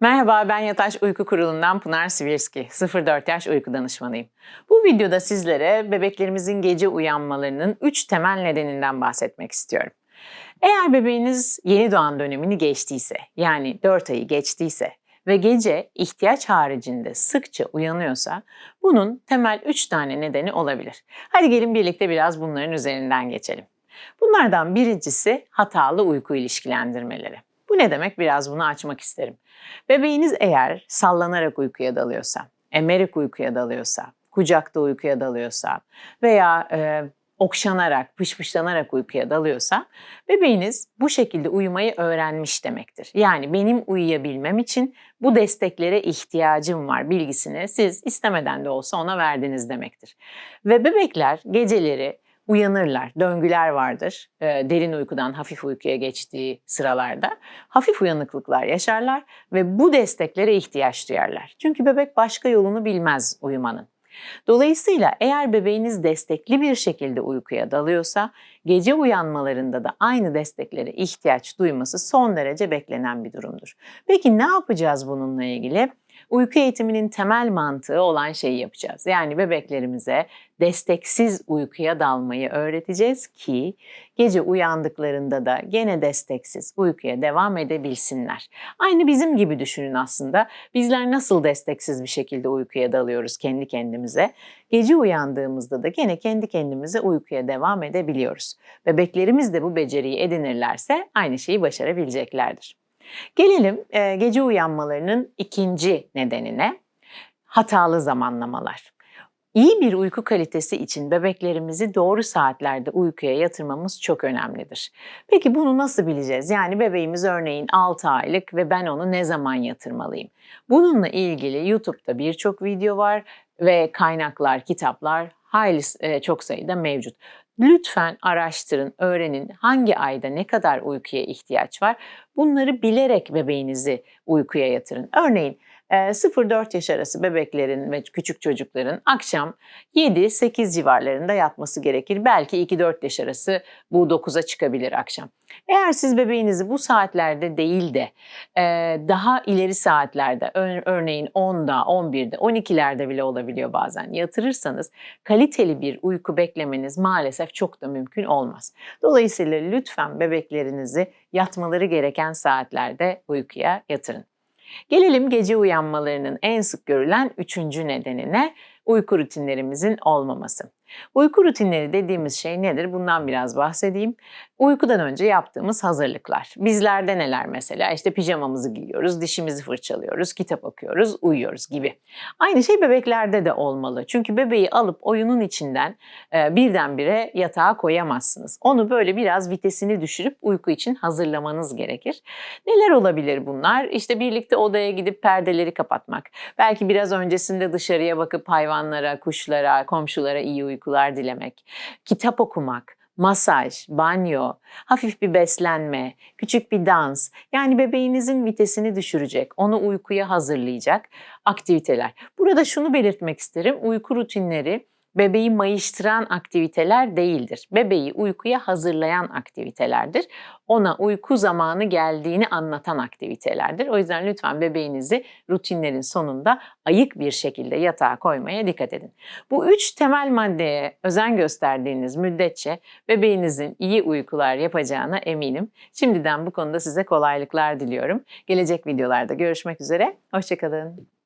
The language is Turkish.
Merhaba ben Yataş Uyku Kurulu'ndan Pınar Sivirski, 04 yaş uyku danışmanıyım. Bu videoda sizlere bebeklerimizin gece uyanmalarının 3 temel nedeninden bahsetmek istiyorum. Eğer bebeğiniz yeni doğan dönemini geçtiyse, yani 4 ayı geçtiyse ve gece ihtiyaç haricinde sıkça uyanıyorsa bunun temel 3 tane nedeni olabilir. Hadi gelin birlikte biraz bunların üzerinden geçelim. Bunlardan birincisi hatalı uyku ilişkilendirmeleri. Bu ne demek? Biraz bunu açmak isterim. Bebeğiniz eğer sallanarak uykuya dalıyorsa, emerek uykuya dalıyorsa, kucakta uykuya dalıyorsa veya e, okşanarak, pışpışlanarak uykuya dalıyorsa bebeğiniz bu şekilde uyumayı öğrenmiş demektir. Yani benim uyuyabilmem için bu desteklere ihtiyacım var bilgisini siz istemeden de olsa ona verdiniz demektir. Ve bebekler geceleri uyanırlar. Döngüler vardır. E, derin uykudan hafif uykuya geçtiği sıralarda. Hafif uyanıklıklar yaşarlar ve bu desteklere ihtiyaç duyarlar. Çünkü bebek başka yolunu bilmez uyumanın. Dolayısıyla eğer bebeğiniz destekli bir şekilde uykuya dalıyorsa gece uyanmalarında da aynı desteklere ihtiyaç duyması son derece beklenen bir durumdur. Peki ne yapacağız bununla ilgili? Uyku eğitiminin temel mantığı olan şeyi yapacağız. Yani bebeklerimize desteksiz uykuya dalmayı öğreteceğiz ki gece uyandıklarında da gene desteksiz uykuya devam edebilsinler. Aynı bizim gibi düşünün aslında. Bizler nasıl desteksiz bir şekilde uykuya dalıyoruz kendi kendimize. Gece uyandığımızda da gene kendi kendimize uykuya devam edebiliyoruz. Bebeklerimiz de bu beceriyi edinirlerse aynı şeyi başarabileceklerdir. Gelelim e, gece uyanmalarının ikinci nedenine. Hatalı zamanlamalar. İyi bir uyku kalitesi için bebeklerimizi doğru saatlerde uykuya yatırmamız çok önemlidir. Peki bunu nasıl bileceğiz? Yani bebeğimiz örneğin 6 aylık ve ben onu ne zaman yatırmalıyım? Bununla ilgili YouTube'da birçok video var ve kaynaklar, kitaplar hayli e, çok sayıda mevcut. Lütfen araştırın, öğrenin hangi ayda ne kadar uykuya ihtiyaç var. Bunları bilerek bebeğinizi uykuya yatırın. Örneğin 0-4 ee, yaş arası bebeklerin ve küçük çocukların akşam 7-8 civarlarında yatması gerekir. Belki 2-4 yaş arası bu 9'a çıkabilir akşam. Eğer siz bebeğinizi bu saatlerde değil de e, daha ileri saatlerde örneğin 10'da, 11'de, 12'lerde bile olabiliyor bazen yatırırsanız kaliteli bir uyku beklemeniz maalesef çok da mümkün olmaz. Dolayısıyla lütfen bebeklerinizi yatmaları gereken saatlerde uykuya yatırın. Gelelim gece uyanmalarının en sık görülen üçüncü nedenine uyku rutinlerimizin olmaması. Uyku rutinleri dediğimiz şey nedir? Bundan biraz bahsedeyim. Uykudan önce yaptığımız hazırlıklar. Bizlerde neler mesela? İşte pijamamızı giyiyoruz, dişimizi fırçalıyoruz, kitap okuyoruz, uyuyoruz gibi. Aynı şey bebeklerde de olmalı. Çünkü bebeği alıp oyunun içinden e, birdenbire yatağa koyamazsınız. Onu böyle biraz vitesini düşürüp uyku için hazırlamanız gerekir. Neler olabilir bunlar? İşte birlikte odaya gidip perdeleri kapatmak. Belki biraz öncesinde dışarıya bakıp hayvanlara, kuşlara, komşulara iyi uyku uykular dilemek, kitap okumak, masaj, banyo, hafif bir beslenme, küçük bir dans yani bebeğinizin vitesini düşürecek, onu uykuya hazırlayacak aktiviteler. Burada şunu belirtmek isterim. Uyku rutinleri bebeği mayıştıran aktiviteler değildir. Bebeği uykuya hazırlayan aktivitelerdir. Ona uyku zamanı geldiğini anlatan aktivitelerdir. O yüzden lütfen bebeğinizi rutinlerin sonunda ayık bir şekilde yatağa koymaya dikkat edin. Bu üç temel maddeye özen gösterdiğiniz müddetçe bebeğinizin iyi uykular yapacağına eminim. Şimdiden bu konuda size kolaylıklar diliyorum. Gelecek videolarda görüşmek üzere. Hoşçakalın.